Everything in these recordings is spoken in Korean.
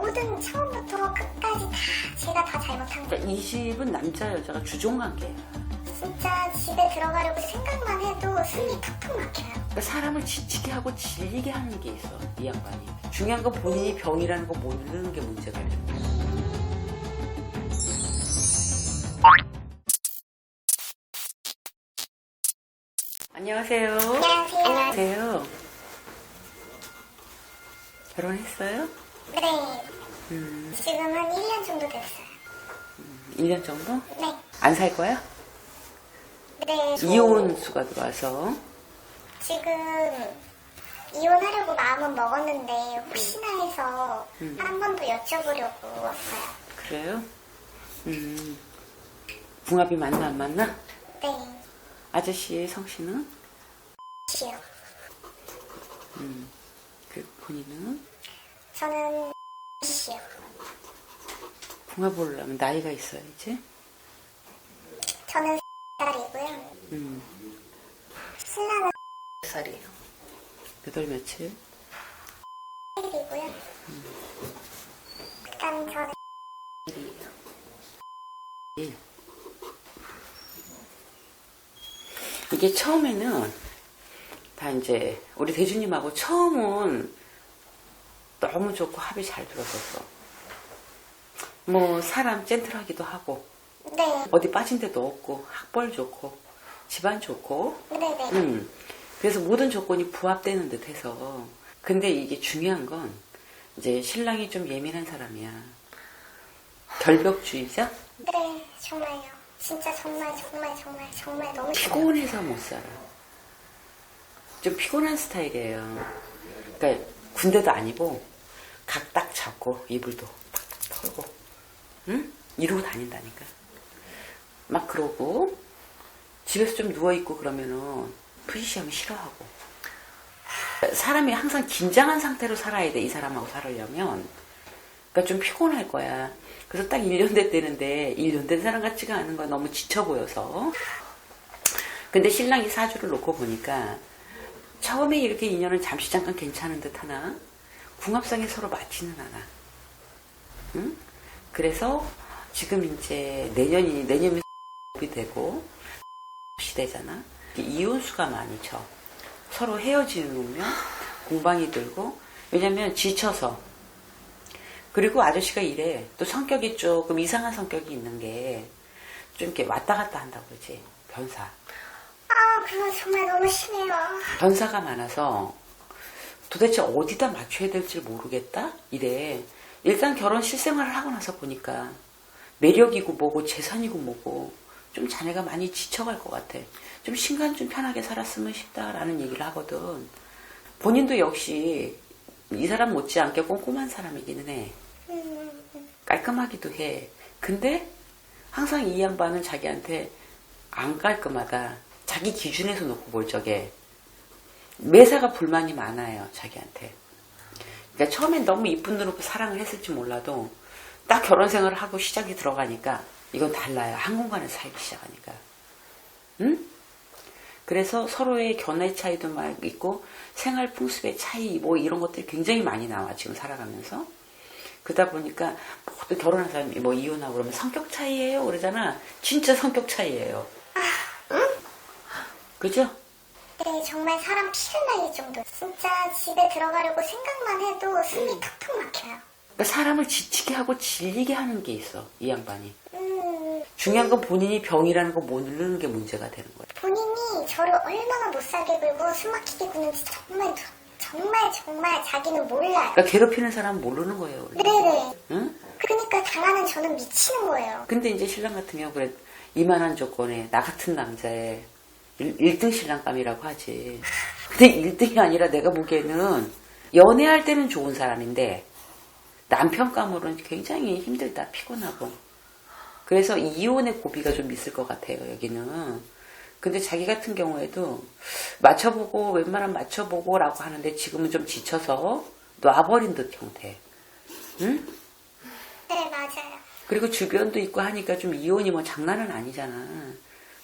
모든 처음부터 끝까지 다 제가 다 잘못한 거예요. 그러니까 이 집은 남자 여자가 주종 관계야. 진짜 집에 들어가려고 생각만 해도 숨이 턱턱 막혀요. 그러니까 사람을 지치게 하고 질리게 하는 게 있어 이 양반이. 중요한 건 본인이 병이라는 거 모르는 게 문제가 되는 거야. 안녕하세요. 안녕하세요. 안녕하세요. 결혼했어요? 네. 음, 지금 한 1년 정도 됐어요. 1년 정도? 네. 안 살 거야? 네. 저 이혼 수가 들어와서 지금 이혼하려고 마음은 먹었는데 혹시나 해서 음. 한 번 더 여쭤보려고 왔어요. 그래요? 음, 궁합이 맞나 안 맞나? 네. 아저씨의 성씨는? 시요. 그 본인은? 저는 시요. 궁합을 보려면 나이가 있어야지. 저는 살이고요. 음, 신랑은 몇 살이에요? 몇월 며칠? 살이고요. 일단 저는 일이에요. 일. 이게 처음에는 다 이제 우리 대주님하고 처음은 너무 좋고 합이 잘 들어서서. 뭐 사람 젠틀하기도 하고. 네. 어디 빠진 데도 없고 학벌 좋고 집안 좋고. 네네. 음, 그래서 모든 조건이 부합되는 듯 해서. 근데 이게 중요한 건 이제 신랑이 좀 예민한 사람이야. 결벽주의자? 네, 정말요. 진짜 정말 정말 정말 정말 너무 싫어요. 피곤해서 못 살아. 좀 피곤한 스타일이에요. 그러니까 군대도 아니고 각딱 잡고 이불도 탁탁 털고 응? 이러고 다닌다니까. 막 그러고 집에서 좀 누워있고 그러면은 푸시시하면 싫어하고. 사람이 항상 긴장한 상태로 살아야 돼 이 사람하고 살으려면. 그러니까 좀 피곤할 거야. 그래서 딱 1년 됐대는데 1년 된 사람 같지가 않은 거야. 너무 지쳐 보여서. 근데 신랑이 사주를 놓고 보니까 처음에 이렇게 인연은 잠시 잠깐 괜찮은 듯 하나 궁합상에 서로 맞지는 않아 응? 그래서 지금 이제 내년이 내년이 이 되고 시대잖아. 이혼수가 많이 쳐. 서로 헤어지는 운명, 공방이 들고 왜냐면 지쳐서. 그리고 아저씨가 이래. 또 성격이 조금 이상한 성격이 있는 게 좀 이렇게 왔다 갔다 한다고 그러지. 변사. 아, 그거 정말 너무 심해요. 변사가 많아서 도대체 어디다 맞춰야 될지 모르겠다? 이래. 일단 결혼 실생활을 하고 나서 보니까 매력이고 뭐고 재산이고 뭐고 좀 자네가 많이 지쳐갈 것 같아. 좀 신간 좀 편하게 살았으면 싶다라는 얘기를 하거든. 본인도 역시 이 사람 못지않게 꼼꼼한 사람이기는 해. 깔끔하기도 해. 근데 항상 이 양반은 자기한테 안 깔끔하다. 자기 기준에서 놓고 볼 적에 매사가 불만이 많아요. 자기한테. 그러니까 처음엔 너무 이쁜 눈으로 사랑을 했을지 몰라도 딱 결혼 생활을 하고 시작이 들어가니까 이건 달라요. 한 공간에 살기 시작하니까. 응? 그래서 서로의 견해 차이도 막 있고 생활 풍습의 차이 뭐 이런 것들이 굉장히 많이 나와 지금 살아가면서 그러다 보니까 모두 결혼한 사람이 뭐 이혼하고 그러면 성격 차이예요 그러잖아 진짜 성격 차이예요 그죠? 네, 정말 사람 피를 날릴 정도. 진짜 집에 들어가려고 생각만 해도 숨이 턱턱 막혀요. 그러니까 사람을 지치게 하고 질리게 하는 게 있어 이 양반이 음, 중요한 건 본인이 병이라는 거 모르는 게 문제가 되는 거야 본인이 저를 얼마나 못 살게 굴고 숨 막히게 구는지 정말, 정말, 정말 자기는 몰라요. 그러니까 괴롭히는 사람은 모르는 거예요 원래. 네네. 응? 그러니까 당하는 저는 미치는 거예요. 근데 이제 신랑 같은 경우 그래 이만한 조건에 나 같은 남자의 1, 등 신랑감이라고 하지. 근데 1등이 아니라 내가 보기에는 연애할 때는 좋은 사람인데 남편감으로는 굉장히 힘들다 피곤하고 그래서 이혼의 고비가 좀 있을 것 같아요 여기는. 근데 자기 같은 경우에도 맞춰보고 웬만하면 맞춰보고 라고 하는데 지금은 좀 지쳐서 놔버린 듯 형태. 응? 네, 맞아요. 그리고 주변도 있고 하니까 좀 이혼이 뭐 장난은 아니잖아.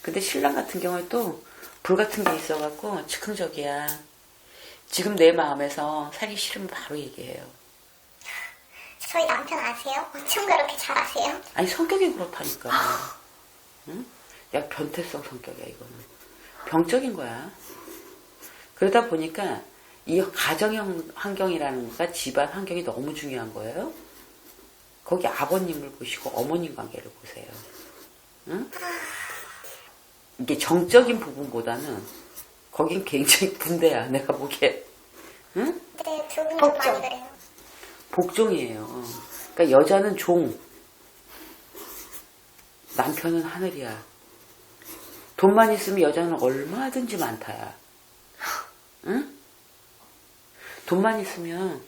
근데 신랑 같은 경우에 또 불 같은 게 있어갖고 즉흥적이야. 지금 내 마음에서 살기 싫으면 바로 얘기해요. 저희 남편 아세요? 어쩜 그렇게 잘하세요? 아니 성격이 그렇다니까. 응? 야 변태성 성격이야 이거는. 병적인 거야. 그러다 보니까 이 가정 환경이라는 거가 집안 환경이 너무 중요한 거예요. 거기 아버님을 보시고 어머님 관계를 보세요. 응? 이게 정적인 부분보다는 거긴 굉장히 군대야 내가 보기에. 응? 근데 두. 많이 그래요. 복종이에요. 그러니까 여자는 종, 남편은 하늘이야. 돈만 있으면 여자는 얼마든지 많다야. 응? 돈만 있으면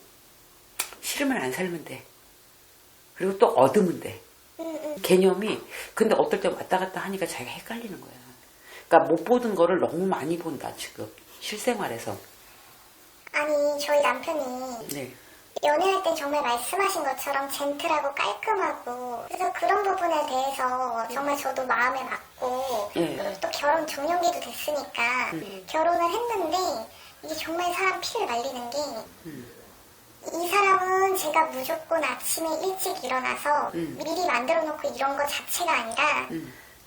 싫으면 안 살면 돼. 그리고 또 얻으면 돼. 개념이 근데 어떨 때 왔다 갔다 하니까 자기가 헷갈리는 거야. 그러니까 못 보던 거를 너무 많이 본다 지금 실생활에서. 아니, 저희 남편이 네. 연애할 때 정말 말씀하신 것처럼 젠틀하고 깔끔하고 그래서 그런 부분에 대해서 정말 저도 마음에 맞고 예. 그리고 또 결혼 종료기도 됐으니까 결혼을 했는데 이게 정말 사람 피를 말리는 게이 사람은 제가 무조건 아침에 일찍 일어나서 미리 만들어 놓고 이런 거 자체가 아니라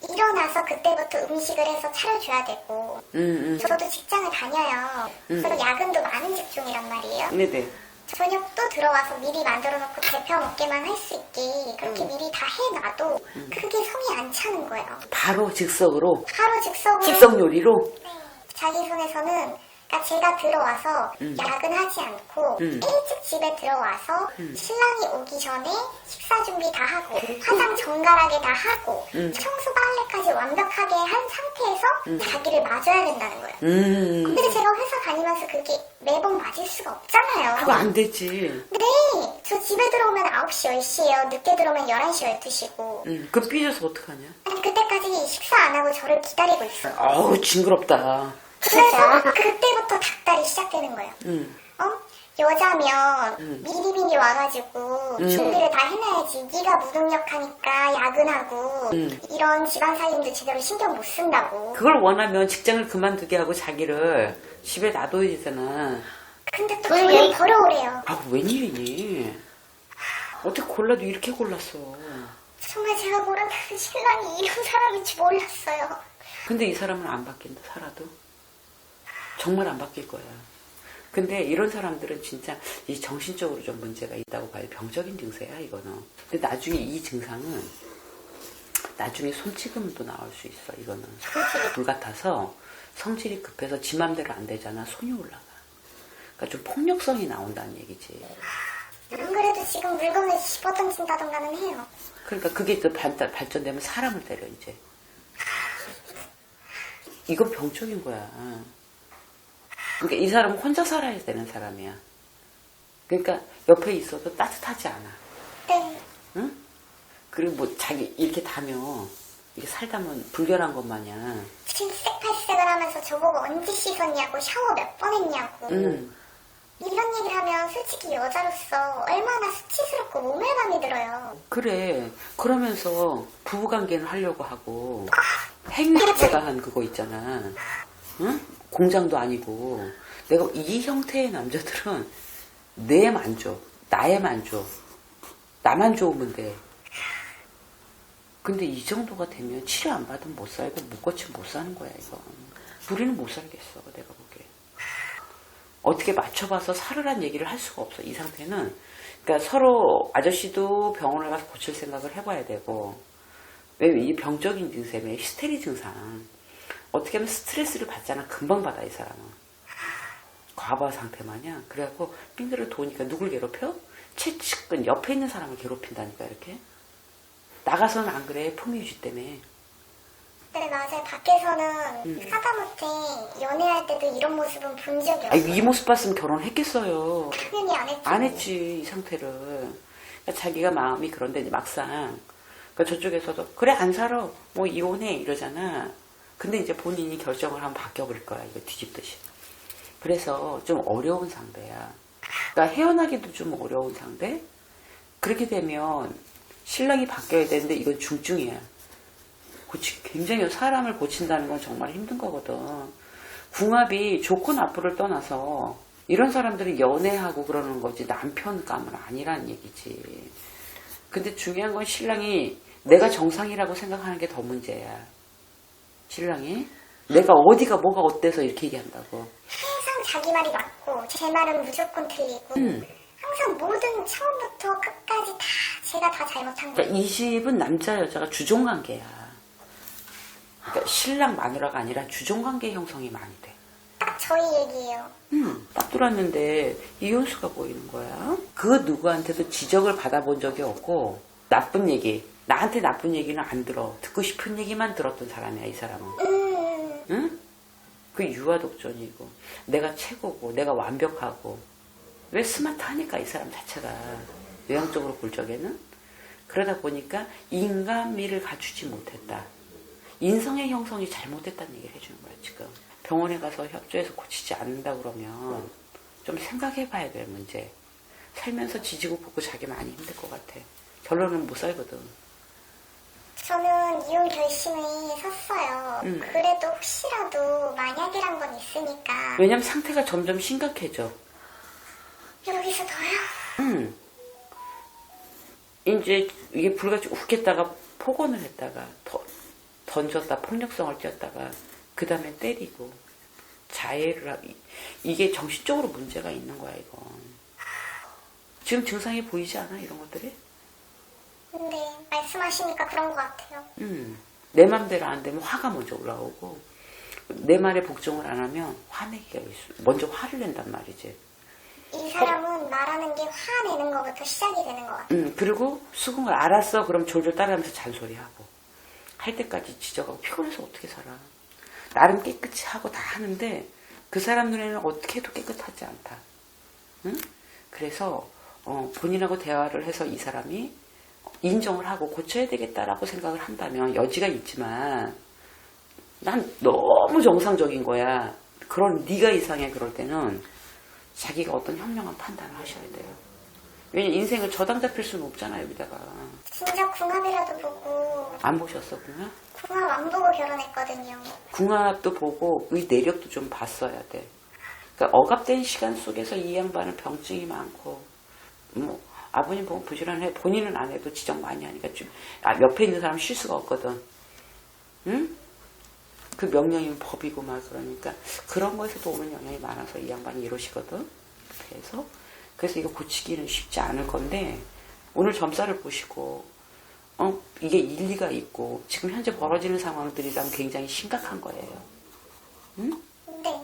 일어나서 그때부터 음식을 해서 차려줘야 되고 음, 음. 저도 직장을 다녀요. 그래서 야근도 많은 직종이란 말이에요. 네네. 저녁도 들어와서 미리 만들어 놓고 데펴 먹게만 할 수 있게 그렇게 미리 다 해놔도 그게 성이 안 차는 거예요. 바로 즉석으로 바로 즉석으로 즉석 요리로 네. 자기 손에서는 그러니까 제가 들어와서 야근하지 않고 음. 일찍 집에 들어와서 신랑이 오기 전에 식사 준비 다 하고 화장 정갈하게 다 하고 음. 청소 빨래까지 완벽하게 한 상태에서 자기를 맞아야 된다는 거예요. 음 근데 제가 회사 다니면서 그게 매번 맞을 수가 없잖아요. 그거 안 되지 네, 저 집에 들어오면 9시, 10시예요. 늦게 들어오면 11시, 12시고. 음, 그 삐져서 어떡하냐 아니, 그때까지 식사 안 하고 저를 기다리고 있어요. 어우 징그럽다 그래서 그때부터 닭다리 시작되는 거예요. 음. 어? 여자면 미리미리 와가지고 준비를 다 해놔야지. 네가 무능력하니까 야근하고 음. 이런 집안 살림도 제대로 신경 못 쓴다고. 그걸 원하면 직장을 그만두게 하고 자기를 집에 놔둬야 되잖아 근데 또 왜? 저를 버려오래요. 아 웬일이니 어떻게 골라도 이렇게 골랐어 정말 제가 모르는 신랑이 이런 사람인 줄 몰랐어요. 근데 이 사람은 안 바뀐다 살아도 정말 안 바뀔 거야 근데 이런 사람들은 진짜 이 정신적으로 좀 문제가 있다고 봐요. 병적인 증세야 이거는. 근데 나중에 이 증상은 나중에 손찌검도 나올 수 있어 이거는. 불 같아서 성질이 급해서 지 맘대로 안 되잖아. 손이 올라가. 그러니까 좀 폭력성이 나온다는 얘기지. 안 그래도 지금 물건을 집어 던진다던가는 해요. 그러니까 그게 또 발달, 발전되면 사람을 때려 이제. 이건 병적인 거야 그러니까 이 사람은 혼자 살아야 되는 사람이야 그러니까 옆에 있어도 따뜻하지 않아 네. 응? 그리고 뭐 자기 이렇게 다면 이게 살다면 불결한 것 마냥 질색팔색을 하면서 저보고 언제 씻었냐고 샤워 몇 번 했냐고 응. 이런 얘기를 하면 솔직히 여자로서 얼마나 수치스럽고 모멸감이 들어요. 그래 그러면서 부부관계는 하려고 하고 행위가 한 그거 있잖아 응? 공장도 아니고 내가 이 형태의 남자들은 내 만족 나의 만족 나만 좋으면 돼. 근데 이 정도가 되면 치료 안 받으면 못 살고 못 고치면 못 사는 거야 이거 우리는 못 살겠어 내가 보기에 어떻게 맞춰봐서 살으란 얘기를 할 수가 없어 이 상태는. 그러니까 서로 아저씨도 병원을 가서 고칠 생각을 해봐야 되고 왜 이 병적인 증세, 왜 히스테리 증상 어떻게 하면 스트레스를 받잖아. 금방 받아 이 사람은. 과부하 상태 마냥 그래갖고 빙그를 도니까 누굴 괴롭혀? 채측근 옆에 있는 사람을 괴롭힌다니까 이렇게. 나가서는 안 그래. 포미유지 때문에. 네 맞아요. 밖에서는 하다못해 연애할 때도 이런 모습은 본 적이 아 없어요. 이 모습 봤으면 결혼했겠어요. 당연히 안 했죠. 안 했지 이 상태를. 그러니까 자기가 마음이 그런데 막상 그러니까 저쪽에서도 그래 안 살아. 뭐 이혼해 이러잖아 근데 이제 본인이 결정을 한번 바뀌어버릴 거야 이거 뒤집듯이. 그래서 좀 어려운 상대야. 그러니까 헤어나기도 좀 어려운 상대? 그렇게 되면 신랑이 바뀌어야 되는데 이건 중증이야. 고치 굉장히 사람을 고친다는 건 정말 힘든 거거든. 궁합이 좋고 나쁘를 떠나서 이런 사람들이 연애하고 그러는 거지 남편감은 아니란 얘기지. 근데 중요한 건 신랑이 내가 정상이라고 생각하는 게 더 문제야. 신랑이 내가 어디가 뭐가 어때서 이렇게 얘기한다고. 항상 자기 말이 맞고 제 말은 무조건 틀리고 음. 항상 모든 처음부터 끝까지 다 제가 다 잘못한 거예요. 그러니까 이 집은 남자 여자가 주종 관계야. 그러니까 신랑 마누라가 아니라 주종 관계 형성이 많이 돼. 딱 저희 얘기예요. 음, 딱 들었는데 이혼수가 보이는 거야. 그 누구한테도 지적을 받아본 적이 없고 나쁜 얘기, 나한테 나쁜 얘기는 안 들어. 듣고 싶은 얘기만 들었던 사람이야 이 사람은. 음, 응? 그 유아 독전이고 내가 최고고 내가 완벽하고 왜 스마트하니까 이 사람 자체가 외향적으로 볼 적에는 그러다 보니까 인간미를 갖추지 못했다. 인성의 형성이 잘못됐다는 얘기를 해주는 거야 지금. 병원에 가서 협조해서 고치지 않는다 그러면 좀 생각해 봐야 될 문제. 살면서 지지고 볶고 자기 많이 힘들 것 같아. 결론은 못 살거든. 저는 이혼 결심을 섰어요. 음. 그래도 혹시라도 만약이란 건 있으니까 왜냐면 상태가 점점 심각해져. 여기서 더요? 음. 이제 이게 불같이 웃겠다가 폭언을 했다가 더, 던졌다 폭력성을 띄었다가 그 다음에 때리고 자해를 하기 이게 정신적으로 문제가 있는 거야 이건 지금 증상이 보이지 않아 이런 것들이? 근데 말씀하시니까 그런 것 같아요. 음. 내 맘대로 안 되면 화가 먼저 올라오고 내 말에 복종을 안 하면 화내기가 있어 먼저 화를 낸단 말이지 이 사람은 말하는 게 화내는 것부터 시작이 되는 것 같아요. 음, 그리고 수긍을 알았어. 그럼 졸졸 따라하면서 잔소리하고. 할 때까지 지적하고 피곤해서 어떻게 살아. 나름 깨끗이 하고 다 하는데 그 사람 눈에는 어떻게 해도 깨끗하지 않다. 응? 그래서 어, 본인하고 대화를 해서 이 사람이 인정을 하고 고쳐야 되겠다라고 생각을 한다면 여지가 있지만 난 너무 정상적인 거야. 그런 네가 이상해 그럴 때는 자기가 어떤 현명한 판단을 하셔야 돼요. 왜냐 인생을 저당 잡힐 수는 없잖아요 여기다가 진짜 궁합이라도 보고 안 보셨었구나. 궁합 안 보고 결혼했거든요. 궁합도 보고 의 내력도 좀 봤어야 돼. 그러니까 억압된 시간 속에서 이 양반은 병증이 많고 뭐 아버님 보면 부지런해 본인은 안 해도 지적 많이 하니까 좀 아, 옆에 있는 사람 쉴 수가 없거든. 응? 그 명령이면 법이고 막 그러니까 그런 거에서도 오는 영향이 많아서 이 양반이 이러시거든. 그래서 그래서 이거 고치기는 쉽지 않을 건데 오늘 점사를 보시고 어 이게 일리가 있고 지금 현재 벌어지는 상황들이랑 굉장히 심각한 거예요. 응? 근데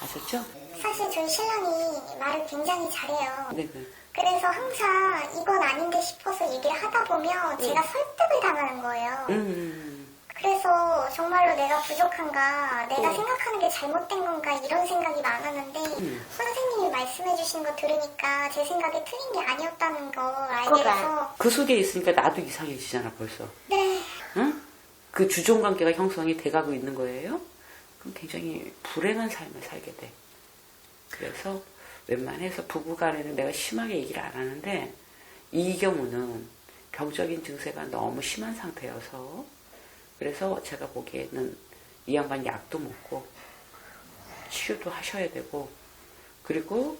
아셨죠? 사실 저희 신랑이 말을 굉장히 잘해요. 네 네. 그래서 항상 이건 아닌데 싶어서 얘기를 하다 보면 제가 설득을 당하는 거예요. 음, 그래서 정말로 내가 부족한가, 내가 음. 생각하는 게 잘못된 건가 이런 생각이 많았는데 음. 선생님이 말씀해 주신 거 들으니까 제 생각이 틀린 게 아니었다는 걸 알게 그러니까. 돼서 그 속에 있으니까 나도 이상해지잖아 벌써. 네, 응? 그 주종 관계가 형성이 돼가고 있는 거예요. 그럼 굉장히 불행한 삶을 살게 돼. 그래서 웬만해서 부부간에는 내가 심하게 얘기를 안 하는데 이 경우는 병적인 증세가 너무 심한 상태여서 그래서 제가 보기에는 이 양반 약도 먹고 치료도 하셔야 되고 그리고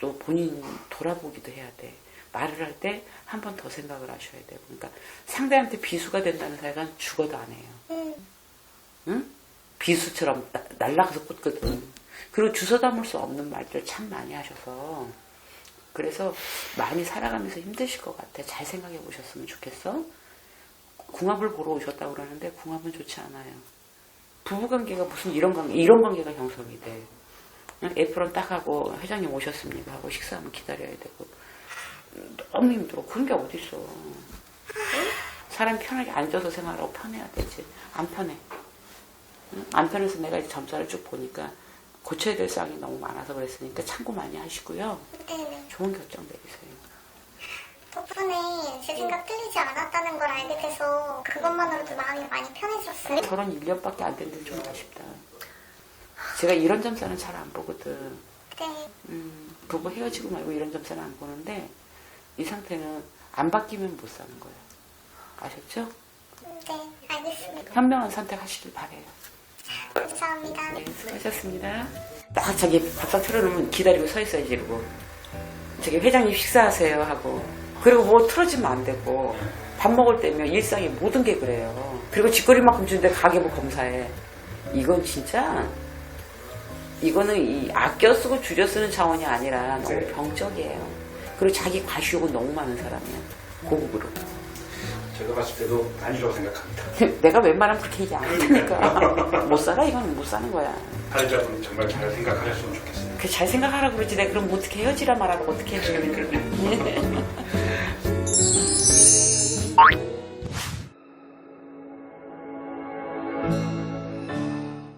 또 본인 돌아보기도 해야 돼. 말을 할 때 한 번 더 생각을 하셔야 되고 그러니까 상대한테 비수가 된다는 사람은 죽어도 안 해요. 음, 응? 비수처럼 나- 날아가서 꽂거든. 그리고 주워 담을 수 없는 말들 참 많이 하셔서 그래서 많이 살아가면서 힘드실 것 같아. 잘 생각해 보셨으면 좋겠어. 궁합을 보러 오셨다고 그러는데 궁합은 좋지 않아요. 부부관계가 무슨 이런 관계, 이런 관계가 형성이 돼. 애플은 딱 하고 회장님 오셨습니까 하고 식사하면 기다려야 되고 너무 힘들어. 그런 게 어딨어. 사람 편하게 앉아서 생활하고 편해야 되지. 안 편해. 응? 안 편해서 내가 이제 점사를 쭉 보니까 고쳐야 될 사항이 너무 많아서 그랬으니까 참고 많이 하시고요. 네네. 좋은 결정 내리세요. 덕분에 제 생각 틀리지 않았다는 걸 알게 돼서 그것만으로도 마음이 많이 편해졌어요. 결혼 1년밖에 안 됐는데 좀 아쉽다. 제가 이런 점사는 잘 안 보거든. 네, 음, 부부 헤어지고 말고 이런 점사는 안 보는데 이 상태는 안 바뀌면 못 사는 거예요. 아셨죠? 네, 알겠습니다. 현명한 선택하시길 바래요. 감사합니다. 네, 수고하셨습니다. 딱 저기 밥상 틀어놓으면 기다리고 서 있어야지 이러고 저기 회장님 식사하세요 하고 그리고 뭐 틀어지면 안 되고 밥 먹을 때면 일상의 모든 게 그래요. 그리고 짓거리만큼 주는데 가계부 검사해. 이건 진짜 이거는 이 아껴 쓰고 줄여 쓰는 차원이 아니라 너무 네. 병적이에요. 그리고 자기 과시욕은 너무 많은 사람이야. 고급으로. 제가 봤을 때도 아니라고 생각합니다. 내가 웬만하면 그렇게 얘기 안 하니까 못 살아 이건 못 사는 거야. 사회자분 정말 잘 생각하셨으면 좋겠습니다. 그잘 생각하라 그러지 내가 그럼 어떻게 헤어지라 말하라고 어떻게 해